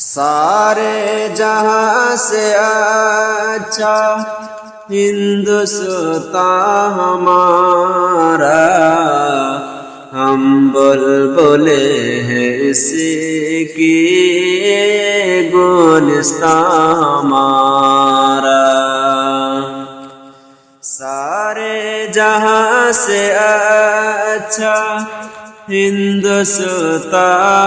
سارے جہاں سے اچھا ہندوستان ہمارا، ہم بل بولے ہیں اسی کی گلستان ہمارا۔ سارے جہاں سے اچھا হিন্দুস্তা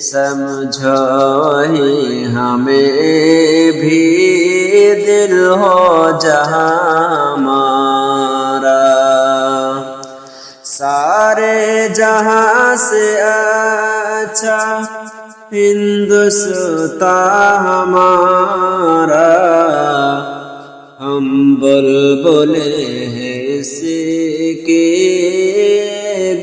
سمجھو ہی ہمیں بھی دل ہو جہاں ہمارا سارے جہاں سے اچھا ہندوستان ہمارا۔ ہم بل بولے ہیں اسی کے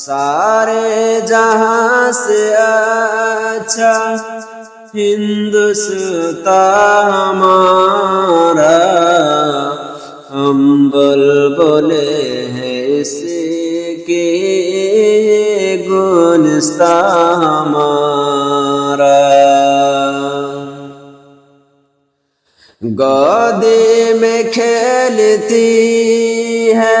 سارے جہاں سے اچھا ہندوستان ہمارا، ہم بل بولے ہیں اسی کے گلستان ہمارا۔ گودے میں کھیلتی ہے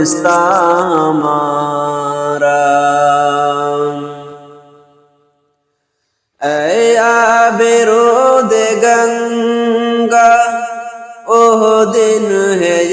দোস্তামারা বেরোদে গঙ্গা ওহ দিন হে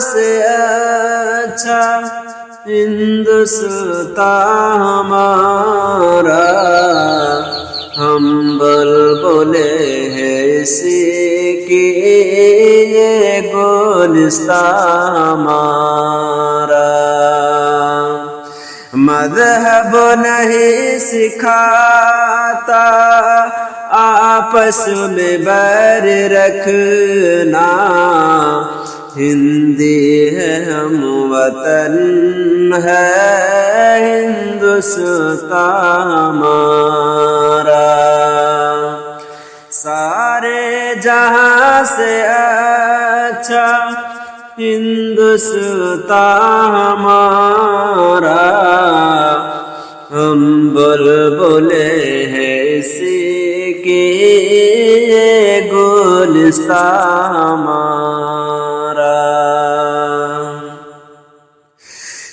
سے اچھا ہندوستان ہمارا۔ ہم بل بولے ہیں اسی کی گلستان ہمارا۔ مذہب نہیں سکھاتا، آپس میں بیر رکھنا۔ ہندی ہے، ہم وطن ہے، ہندوستان ہمارا۔ سارے جہاں سے اچھا ہندوستان ہمارا۔ ہم بل بولے ہیں اسی کے گلستان ہمارا۔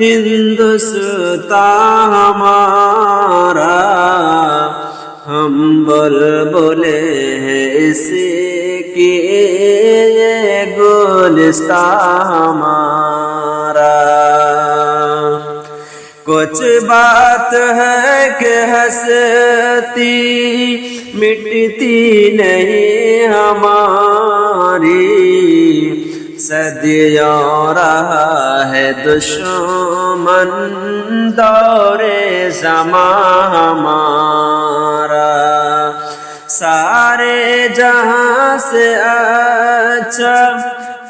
ہندوستان ہمارا۔ ہم بل بولے ہیں اسی کی گلستان ہمارا۔ کچھ بات ہے کہ ہستی مٹتی نہیں ہماری۔ صدیوں رہا ہے دشمن دور زمان ہمارا۔ سارے جہاں سے اچھا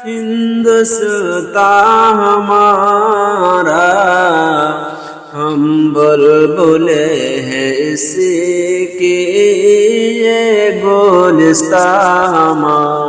ہندوستان ہمارا۔ ہم بلبلے ہیں اس کی یہ گولستان ہمارا۔